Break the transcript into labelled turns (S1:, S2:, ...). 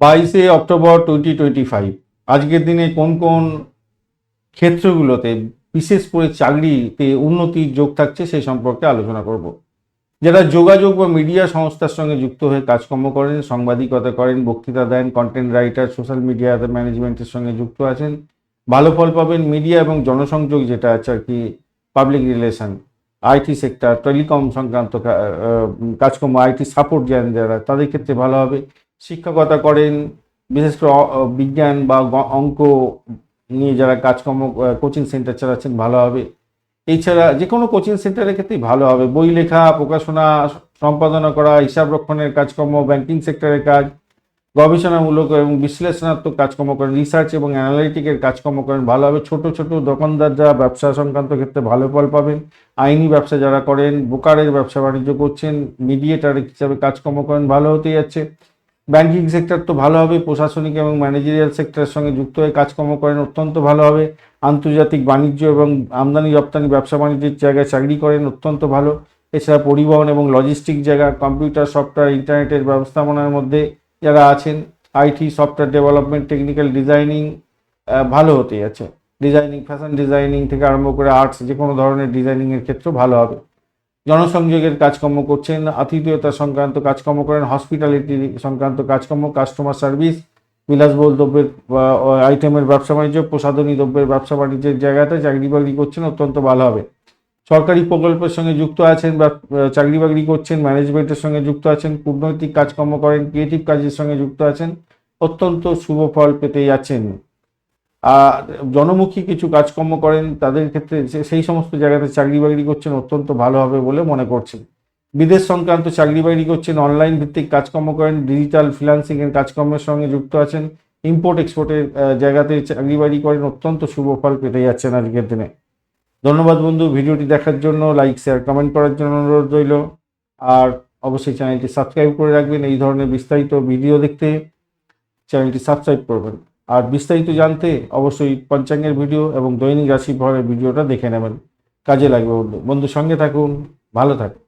S1: বাইশে October twenty twenty five আজকের দিনে কোন কোন ক্ষেত্রগুলোতে বিশেষ করে চাকরিতে উন্নতির যোগ থাকছে সেই সম্পর্কে আলোচনা করব। যারা যোগাযোগ বা মিডিয়া সংস্থার সঙ্গে যুক্ত হয়ে কাজকর্ম করেন, সাংবাদিকতা করেন, বক্তৃতা দেন কন্টেন্ট রাইটার সোশ্যাল মিডিয়া ম্যানেজমেন্টের সঙ্গে যুক্ত আছেন, ভালো ফল পাবেন মিডিয়া এবং জনসংযোগ যেটা আছে আর কি public relation IT sector telecom সংক্রান্ত কাজকর্ম আইটি সাপোর্ট যারা, তাদের ক্ষেত্রে ভালো হবে। শিক্ষকতা করেন, বিশেষ করে বিজ্ঞান বা অঙ্ক নিয়ে যারা কাজকর্ম কোচিং সেন্টার চালাচ্ছেন ভালো হবে। এছাড়া যে কোনো কোচিং সেন্টারের ক্ষেত্রেই ভালো হবে। বই লেখা, প্রকাশনা, সম্পাদনা করা, হিসাব রক্ষণের কাজকর্ম ব্যাংকিং সেক্টরের কাজ, গবেষণামূলক এবং বিশ্লেষণাত্মক কাজকর্ম করেন রিসার্চ এবং অ্যানালিটিকের কাজকর্ম করেন, ভালো হবে। ছোট ছোট দোকানদার যারা ব্যবসা সংক্রান্ত ক্ষেত্রে ভালো ফল পাবেন। আইনি ব্যবসা যারা করেন বোকারের ব্যবসা বাণিজ্য করছেন মিডিয়েটার হিসাবে কাজকর্ম করেন, ভালো হতে যাচ্ছে। ব্যাংকিং সেক্টর তো ভালো হবে, প্রশাসনিক এবং ম্যানেজারিয়াল সেক্টরের সঙ্গে যুক্ত হয়ে কাজকর্ম করেন অত্যন্ত ভালো হবে। আন্তর্জাতিক বাণিজ্য এবং আমদানি রপ্তানি, ব্যবসা বাণিজ্যের জায়গায় চাকরি করেন অত্যন্ত ভালো। এছাড়া পরিবহন এবং লজিস্টিক জায়গা কম্পিউটার সফটওয়্যার ইন্টারনেটের ব্যবস্থাপনার মধ্যে যারা আছেন IT software development technical designing ভালো হতে যাচ্ছে ডিজাইনিং ফ্যাশন ডিজাইনিং থেকে আরম্ভ করে আর্টস যে কোনো ধরনের ডিজাইনিংয়ের ক্ষেত্রেও ভালো হবে। জনসংযোগের কাজকর্ম করছেন, আতিথেয়তা সংক্রান্ত কাজকর্ম করেন হসপিটালিটি সংক্রান্ত কাজকর্ম কাস্টমার সার্ভিস বিলাসবহুল দ্রব্যের আইটেমের ব্যবসা বাণিজ্য, প্রসাধনী দ্রব্যের ব্যবসা বাণিজ্যের জায়গাতে চাকরি বাকরি করছেন, অত্যন্ত ভালো হবে। সরকারি প্রকল্পের সঙ্গে যুক্ত আছেন, বা চাকরি বাকরি করছেন ম্যানেজমেন্টের সঙ্গে যুক্ত আছেন, কূটনৈতিক কাজকর্ম করেন ক্রিয়েটিভ কাজের সঙ্গে যুক্ত আছেন, অত্যন্ত শুভ ফল পেতে যাচ্ছেন। জনমুখী কিছু কাজকর্ম করেন, তাদের ক্ষেত্রে সেই সমস্ত জায়গাতে চাকরি বাকরি করছেন, অত্যন্ত ভালো হবে বলে মনে করছেন। বিদেশ সংক্রান্ত চাকরি বাকরি করছেন অনলাইন ভিত্তিক কাজকর্ম করেন ডিজিটাল ফ্রিল্যান্সিং এর কাজকর্মের সঙ্গে যুক্ত আছেন ইম্পোর্ট এক্সপোর্টের জায়গাতে চাকরি বাকরি করেন, অত্যন্ত শুভ ফল পেতে যাচ্ছেন আজকের দিনে। ধন্যবাদ বন্ধু, ভিডিওটি দেখার জন্য লাইক শেয়ার কমেন্ট করার জন্য অনুরোধ রইল। আর অবশ্যই চ্যানেলটি সাবস্ক্রাইব করে রাখবেন, এই ধরনের বিস্তারিত ভিডিও দেখতে চ্যানেলটি সাবস্ক্রাইব করবেন। আর বিস্তারিত জানতে অবশ্যই পঞ্চাঙ্গের ভিডিও এবং দৈনিক রাশিফলের ভিডিওটা দেখে নেবেন। কাজে লাগবে বন্ধু। বন্ধু সঙ্গে থাকুন, ভালো থাকুন।